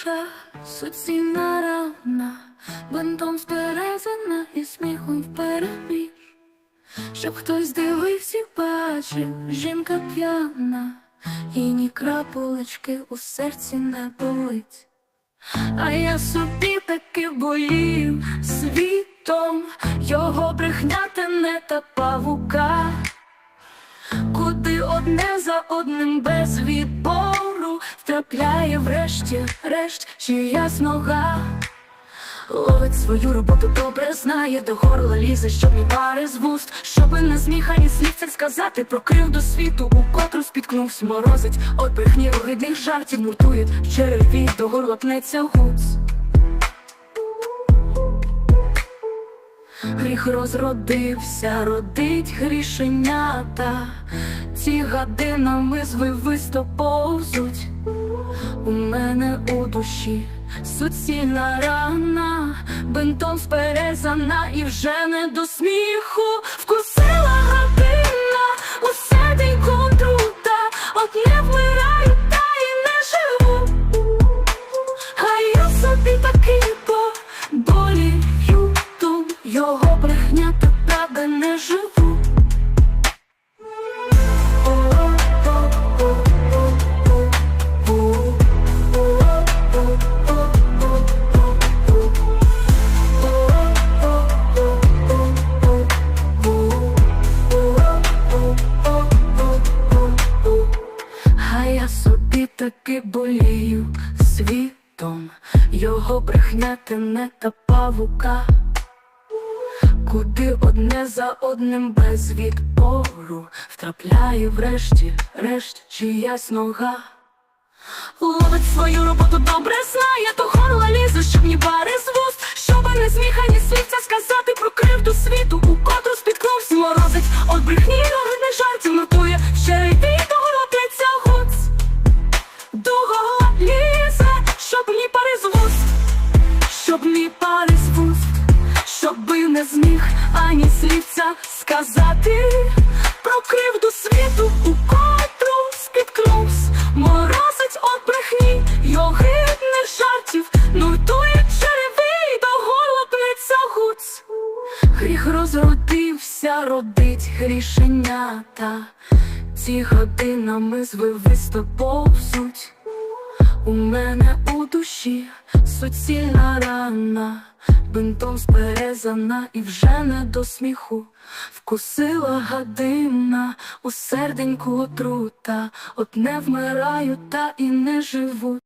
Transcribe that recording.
душа, суцільна рана, бинтом сперезана і сміхом впереміж. Щоб хтось дивився бачив, жінка п'яна, і ні крапулечки у серці не болить. А я собі таки болів світом, його брехня не та павука, куди одне за одним без відбору втрапляє врешті решт чиясь нога. Ловить свою роботу добре знає, до горла лізе, щоб ні пари з вуст, щоби не зміг ані слівця сказати про кривду світу, у котру спіткнувся, морозить, от брехні огидних жартів муртує, в до горла пнеться гуц. Гріх розродився, родить грішенята, ці годинами звивисто повзуть. У мене у душі. Суцільна рана, бинтом сперезана і вже не до сміху таки болію світом, його брехня не та павука, куди одне за одним без відпору втрапляє врешті решт чиясь нога. Ловить свою роботу добре знає, то горла лізе, щоб ні бари з вуст, зміг ані слівця сказати про кривду світу, у котру спіткнувся, морозить от брехні, його гидних жартів, нуртує череви, до горла пнеться гуц. Гріх розродився, родить грішенята, ці годинами звивисто повзуть. У мене у душі суцільна рана, бинтом сперезана і вже не до сміху. Вкусила гадина, у серденьку отрута, от не вмираю та і не живу.